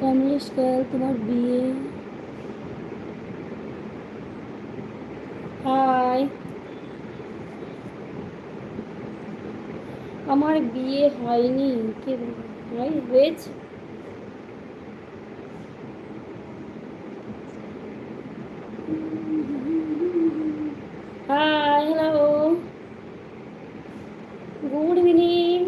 কমলেশ কয়াল তোমার বিয়ে। হাই। আমার বিয়ে হয়নি। কে? হয় হয়েছে hi hello good evening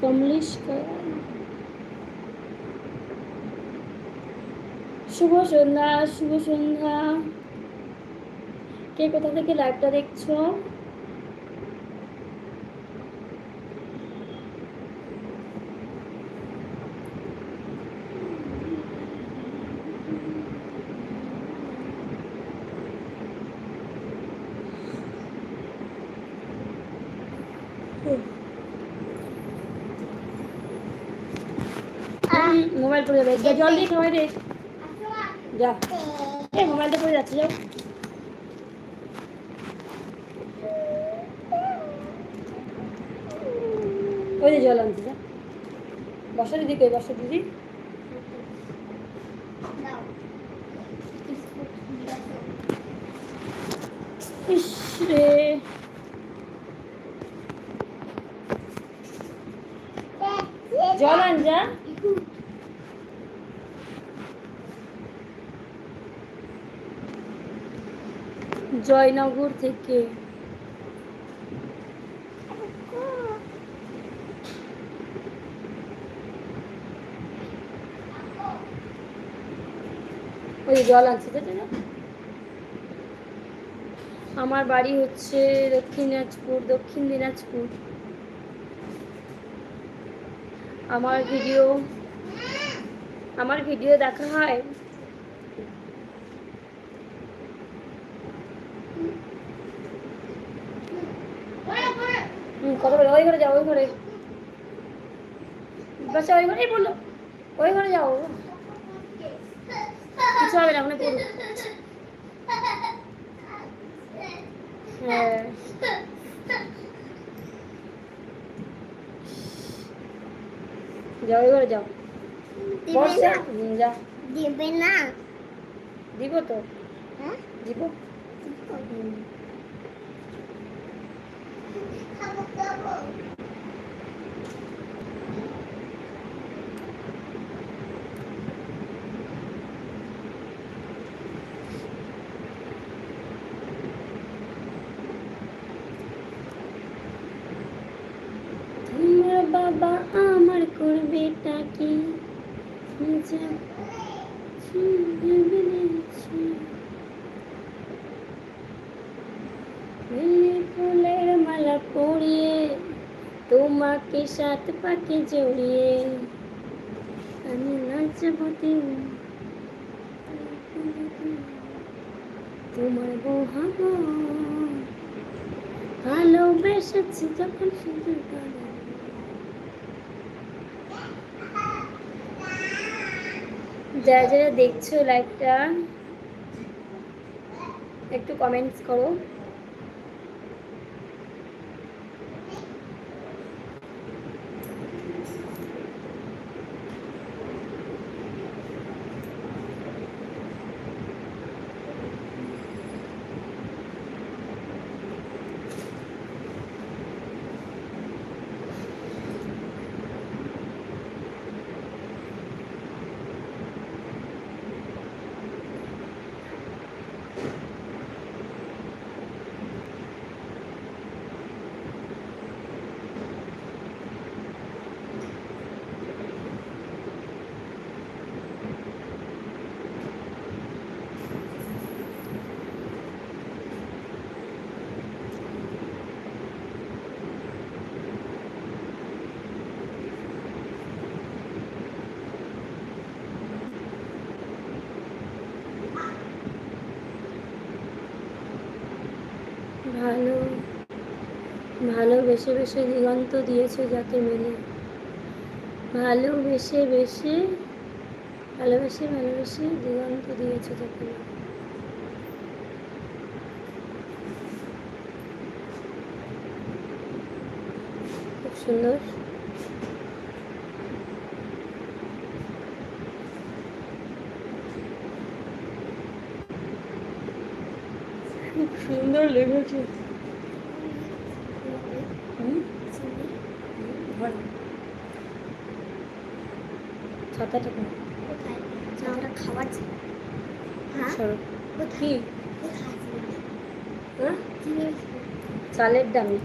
Kamlesh শুভ সন্ধ্যা শুভ সন্ধ্যা কে কোথা থেকে লাইভটা দেখছ মোবাইল পড়ে যাবে যা জল দিয়ে খাওয়াই দে যা। এই মোবাইলটা পড়ে যাচ্ছে, যাও। ওই যে জল আনছি, যা। বসা দিদি কই, বসা দিদি। ইস রে। জল আন, যা। জয়নগর থেকে। ওই জল আনছে আমার বাড়ি হচ্ছে দক্ষিণ দিনাজপুর দক্ষিণ দিনাজপুর। আমার ভিডিও আমার ভিডিও দেখা হয় হুম কথা বলে ওই ঘরে যাও ওই ঘরে। বাচ্চা ওই ঘরেই বলল ওই ঘরে যাও। কিছু হবে না ওখানে পড়ুক। হ্যাঁ। যাও ওই যাও। বর্ষা যা। দিবে না। দিব তো? হ্যাঁ? দিব হুম। খাব খাব তোমার বাবা আমার করবেটা কি নিজে ছিঁড়ে মেরেছে। বেলি ফুলের মালা পরিয়ে তোমাকে সাত পাকে জড়িয়ে আমি নাচবো তোমার বউ হব ভালোবেসেছি যখন শুধু যারা যারা দেখছ লাইভটা একটু কমেন্টস করো ভালো ভালোবেসে বেশে দিগন্ত দিয়েছে যাকে মেলে ভালোবেসে বেশে, ভালোবেসে ভালোবেসে দিগন্ত দিয়েছে যাকে মেলে খুব সুন্দর। খুব সুন্দর লেগেছে হুম? ধর। ছাতাটা কোন কোথায় না ওটা খাবার ছিল। হ্যাঁ সরো কোথায় কি? হ্যাঁ? চালের দামি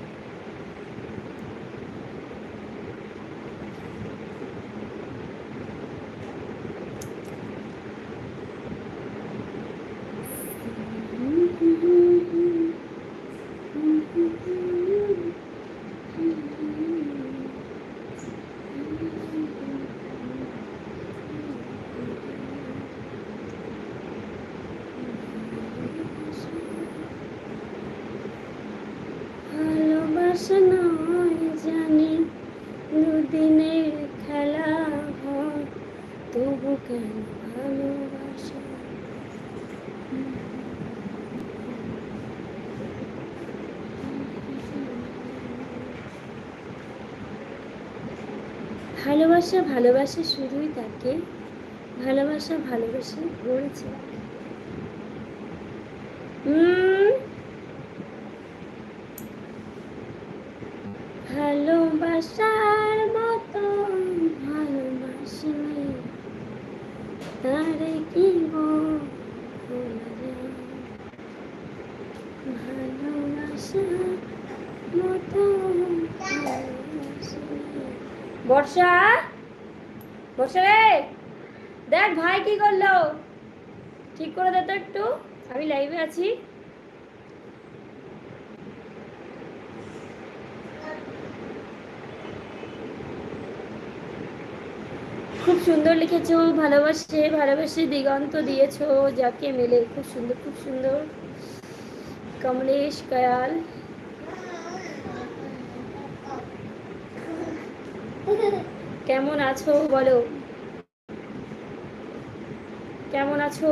ভালোবাসা নয় জানি দুদিনের খেলা হয় তবু কেন ভালোবাসা ভালোবাসা ভালোবাসা শুধুই তাকে ভালোবাসা, ভালোবাসে হুম ভালোবাসার মতো ভালোবাসি তারে কি গো ভোলা যায়? ভালোবাসার মতো ভালোবাসিনি। বর্ষা? বর্ষা রে? দেখ ভাই কি করল? ঠিক করে দে তো একটু, আমি লাইভে আছি। খুব সুন্দর লিখেছো, ভালোবাসে ভালোবাসে দিগন্ত দিয়েছ, যাকে মেলে খুব সুন্দর খুব সুন্দর। কমলেশ, কয়াল। কেমন আছো? বলো। কেমন আছো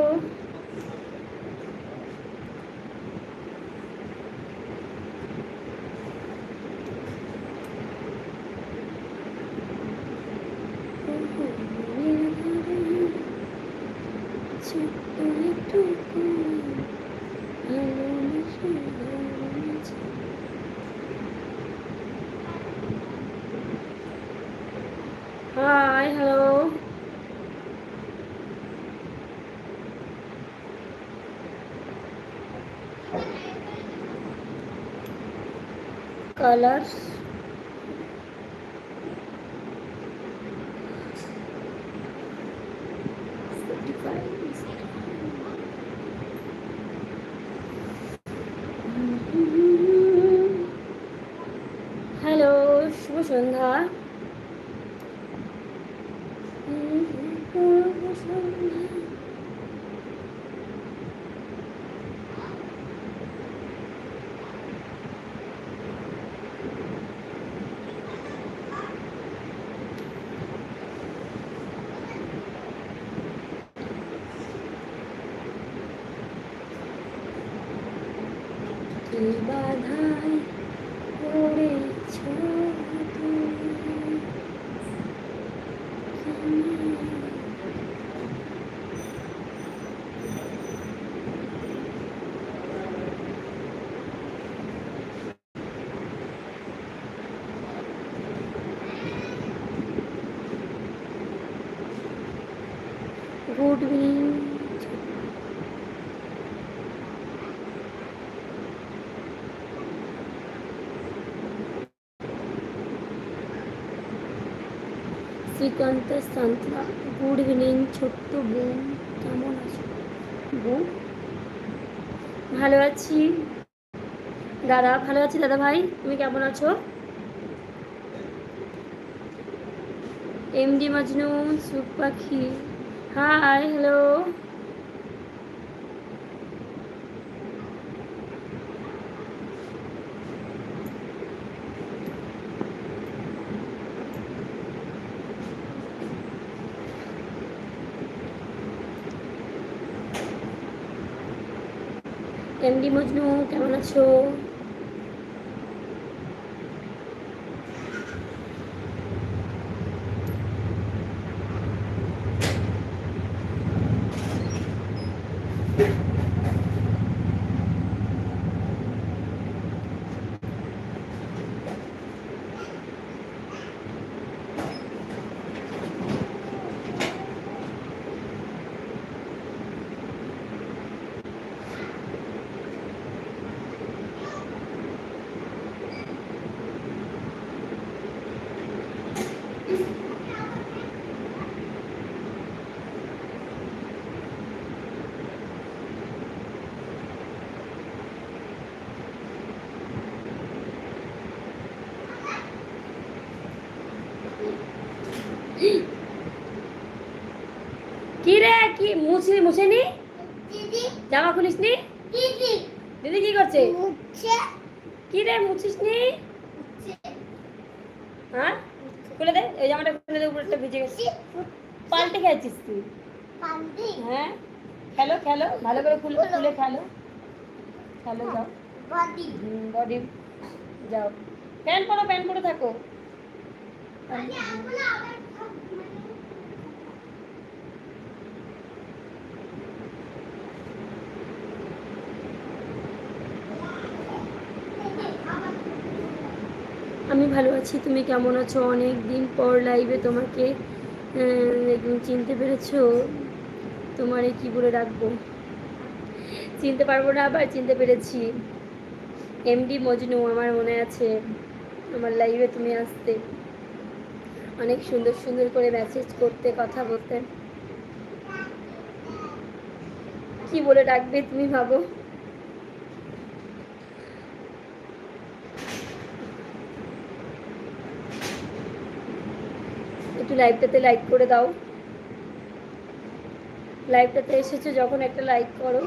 ছোট্ট একটু ভালোবাসা ভালোবাসা Hi, hello. Colors. হ্যালো শুভ সন্ধ্যা কি বাধায় পড়েছ তুমি good evening Srikanta Santra, good evening, ছোট্ট বোন, কেমন আছো? বোন? ভালো আছি। দাদা, ভালো আছি দাদা ভাই, তুমি কেমন আছো? এমডি মাজনু, সুখ পাখি। হাই হ্যালো এমডি মজনু কেমন আছো কি রে মুছে নি দিদি। জামা খুলিস নি দিদি। দিদি কি করছে? মুছে। কি রে মুছিস নি হ্যাঁ? খুলে দে এই জামাটা খুলে দে উপরটা ভিজে গেছে। পাল্টে খেয়েছিস তুই? হ্যাঁ? খেলো খেলো ভালো করে খুলে খুলে। খেলো খেলো। যাও। বডি বডি যাও। প্যান্ট পরো প্যান্ট পরে থাকো। ভালো আছি। তুমি কেমন আছো? অনেক দিন পর লাইভে তোমাকে চিনতে পেরেছ। তোমারে কি বলে রাখব চিনতে পারব না, আবার চিনতে পেরেছি। এমডি মজনু আমার মনে আছে, আমার লাইভে তুমি আসতে। অনেক সুন্দর সুন্দর করে মেসেজ করতে, কথা বলতে। কি বলে ডাকবে তুমি ভাবো? একটু লাইভটাতে লাইক করে দাও। লাইভটাতে এসেছ যখন একটা লাইক করো।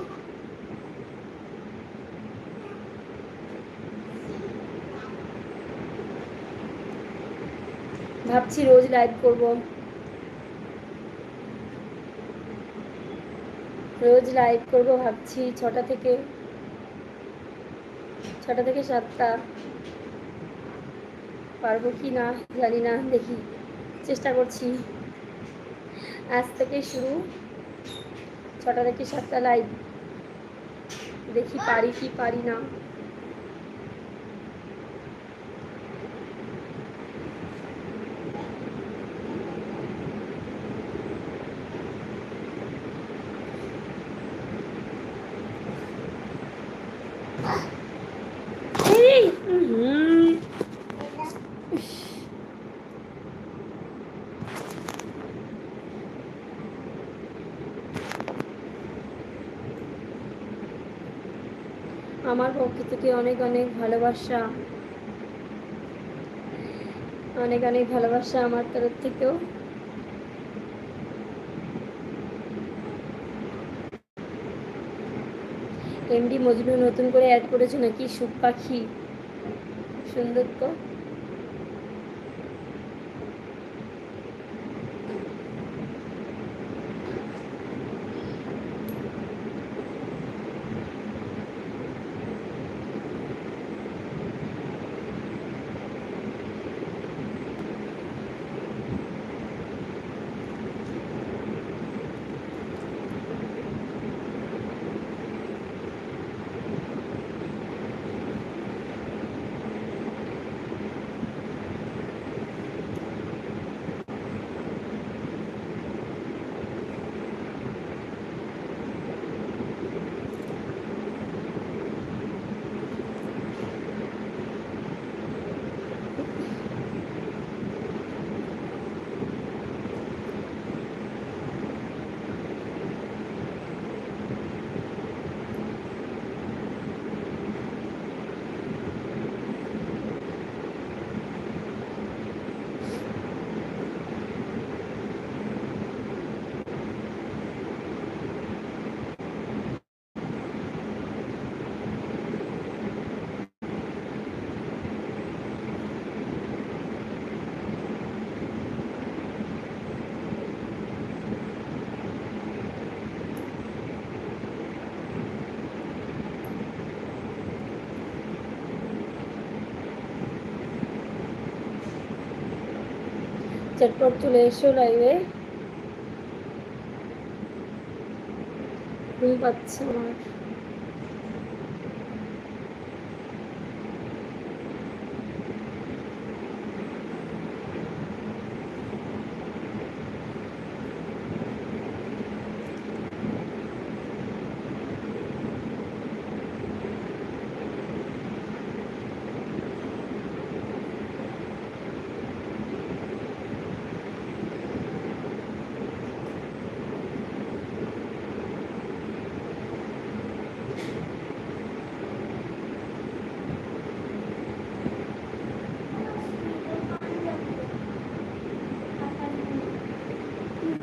ভাবছি রোজ লাইভ করব। রোজ লাইভ করব ভাবছি ছটা থেকে। ছটা থেকে সাতটা। পারব কি না? জানি না, দেখি। চেষ্টা করছি। আজ থেকে শুরু। ছটা থেকে সাতটা লাইভ দেখি পারি কি পারি না এই, হুম, আমার পক্ষ থেকে অনেক অনেক ভালোবাসা। অনেক অনেক ভালোবাসা আমার তরফ থেকেও। এমডি মজনু নতুন করে অ্যাড করেছে নাকি? সুখ পাখি। সুন্দর তো। চটপট চলে এসো লাইভে। ঘুম পাচ্ছে। আমার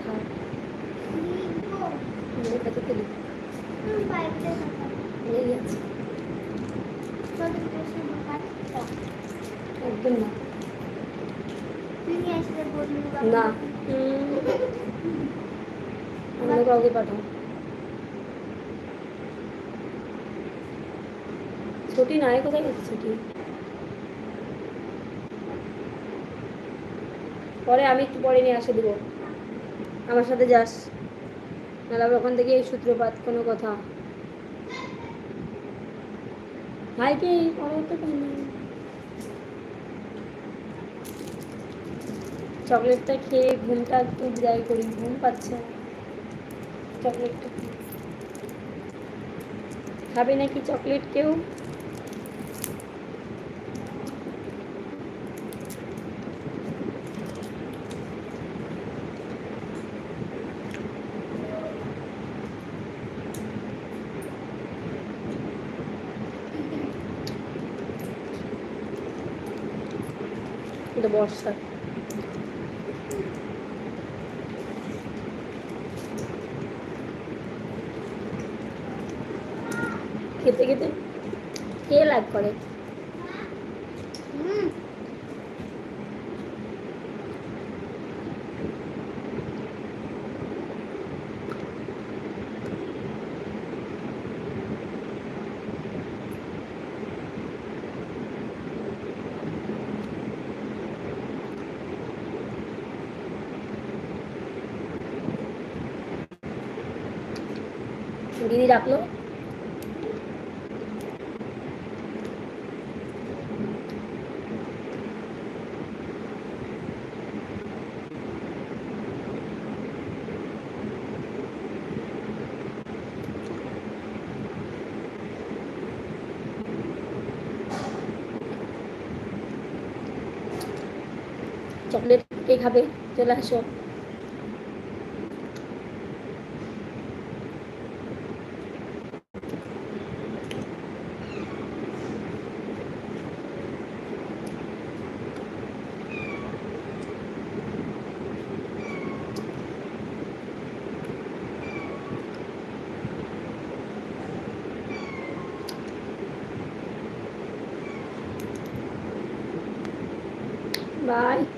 হ্যাঁ মেয়ের কাছে দিলি এই আছে একদম না না উম, অন্য কাউকে পাঠাও ছুটি নাই কোথায় গেছে ছুটি পরে আমি একটু পরে নিয়ে আসে দেবো। আমার সাথে যাস। নাহলে ওখান থেকে এই সূত্রপাত, কোনো কথা। ভাইকে পরে চকলেটটা খেয়ে ঘুমটা একটু যাই করি। ঘুম পাচ্ছে চকলেটটা খাবে নাকি চকলেট কেউ? এটা বর্ষা। খেতে খেতে কে লাগ করে? দিদি ডাকলো চকলেট কে খাবে চলে আসো। Bye.